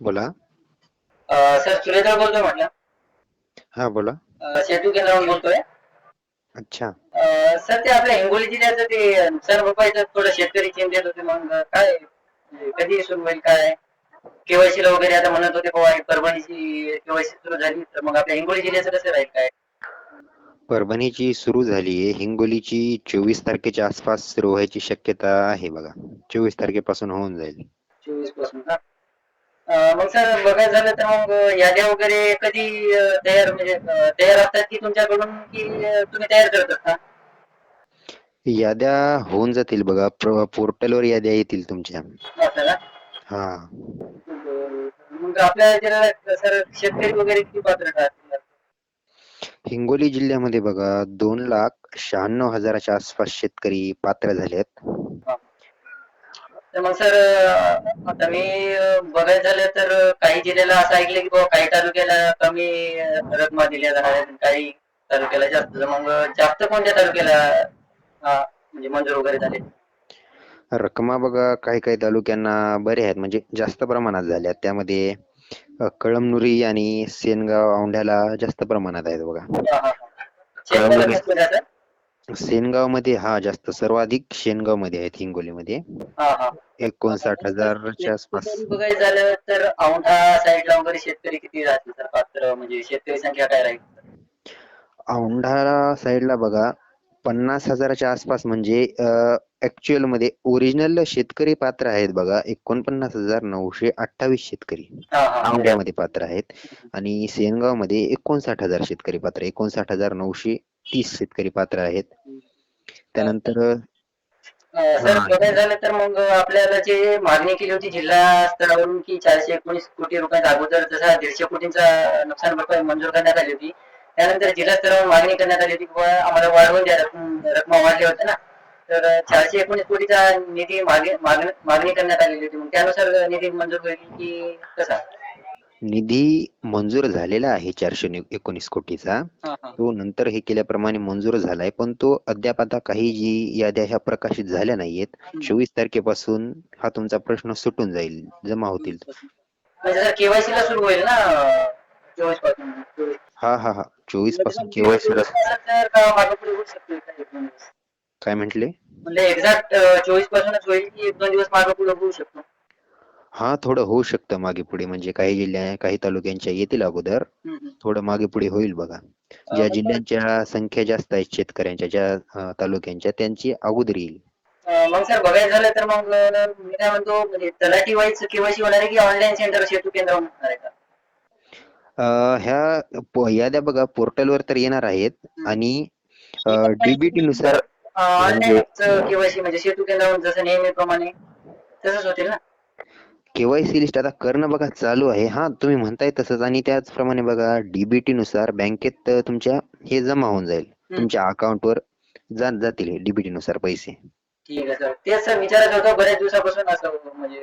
बोला. सर सुरेंद्र बोलतोय म्हटलं. हा बोला. अ, सेतू केंद्रावरून बोलतोय. अच्छा. अ, सर ते आपल्या हिंगोली जिल्ह्याचं ते नुकसान भरपाईचं थोडं शेतकरी चिंतेत होते मग काय म्हणजे कधी सुरू होईल काय? केवायसी ला वगैरे आता म्हणत होते बाबा परभणीची केवायसी सुरू झाली तर मग आपल्या हिंगोली जिल्ह्याचं कसं राहील काय? परभणीची सुरू झाली आहे. हिंगोलीची चोवीस तारखेच्या आसपास सुरू व्हायची शक्यता आहे बघा. चोवीस तारखेपासून होऊन जाईल. चोवीसपासून का मग सर बघायचं झालं तर मग याद्या वगैरे कधी तयार म्हणजे तयार असतात की तुमच्याकडून की तुम्ही तयार करत असता याद्या होऊन जातील बघा. प्र- पोर्टलवर याद्या येतील तुमच्या. हा. मग आपल्या जिल्ह्यात सर शेतकरी वगैरे किती पात्र हिंगोली जिल्ह्यामध्ये बघा दोन लाख शहाण्णव हजाराच्या आसपास शेतकरी पात्र झालेत. तर मग सर आता मी बघायचं झालं तर काही जिल्ह्याला असं ऐकलं की बाबा काही तालुक्याला कमी रकमा दिल्या जाणार आहेत काही तालुक्याला जास्त. तर मग जास्त कोणत्या तालुक्याला म्हणजे मंजूर वगैरे झाले? रकमा बघा काही काही तालुक्यांना बरे आहेत. म्हणजे जास्त प्रमाणात झाल्यात त्यामध्ये अ, कळमनुरी आणि सेनगाव औंढ्याला जास्त प्रमाणात आहेत बघा. हा, हा, हा. शेतकऱ्याला कसं जातं? सेनगावमध्ये हा जास्त सर्वाधिक शेनगावमध्ये आहेत हिंगोलीमध्ये. हा हा. एकोणसाठ हजारच्या आसपास. बघायचं झालं तर औंढा साईडला वगैरे शेतकरी किती राहतील सर पात्र म्हणजे शेतकरी संख्या काय राहील? औंढा साईडला बघा पन्नास हजाराच्या आसपास म्हणजे ऍक्च्युअलमध्ये ओरिजिनल शेतकरी पात्र आहेत बघा एकोणपन्नास हजार नऊशे अठ्ठावीस शेतकरी हा हा. औंढ्यामध्ये पात्र आहेत. आणि सेनगावमध्ये एकोणसाठ हजार शेतकरी पात्र एकोणसाठ हजार नऊशे तीस शेतकरी पात्र आहेत. त्यानंतर सर बघायचं झालं तर मग आपल्याला जे मागणी केली होती जिल्हा स्तरावरून की चारशे एकोणीस कोटी रुपयाचा अगोदर तसा दीडशे कोटींचा नुकसान भरपाई मंजूर करण्यात आली होती त्यानंतर जिल्हा स्तरावर मागणी करण्यात आली होती की बुवा आम्हाला वाढवून द्या रक्कम रक्कम वाढल्या होत्या ना. तर चारशे एकोणीस कोटीचा निधी मागे मागणी मागणी करण्यात आलेली होती. मग त्यानुसार निधी मंजूर होईल की कसा? निधी मंजूर झालेला आहे चारशे एकोणीस कोटीचा. तो नंतर हे केल्याप्रमाणे मंजूर झालाय पण तो अद्याप आता काही जी याद्या ह्या प्रकाशित झाल्या नाहीयेत. चोवीस तारखेपासून हा तुमचा प्रश्न सुटून जाईल जमा होतील म्हणजे केवायसी ला सुरू होईल ना? हा हा हा. चोवीसपासून केवायसी? काय म्हटले? म्हणजे एक्झॅक्ट चोवीस पासूनच होईल की एक दोन दिवस मागे पुढे होऊ शकतो. हा थोडं होऊ शकतं मागे पुढे. म्हणजे काही जिल्ह्या काही तालुक्यांच्या येतील अगोदर. थोडं मागे पुढे होईल बघा. ज्या जिल्ह्यांच्या संख्या जास्त आहेत शेतकऱ्यांच्या ज्या तालुक्यांच्या त्यांची अगोदर येईल. मग सर बघायचं झालं तर मग मी काय म्हणतो म्हणजे तलाठी वाईज केवायसी होणार आहे की ऑनलाईन सेंटर सेतू केंद्र होणार आहे का? ह्या याद्या बघा पोर्टलवर तर येणार आहेत. आणि डीबीटी नुसार ऑनलाईन केवायसी म्हणजे सेतू केंद्रावर जसं नेहमीप्रमाणे तसंच होतील ना? केवायसी लिस्ट आता करणं बघा चालू आहे. हा तुम्ही म्हणताय तसंच. आणि त्याचप्रमाणे बघा डीबीटी नुसार बँकेत तुमच्या हे जमा होऊन जाईल. तुमच्या अकाउंटवर जात जातील डीबीटी नुसार पैसे. ठीक आहे सर तेच सर विचारत होतो बऱ्याच दिवसापासून असं म्हणजे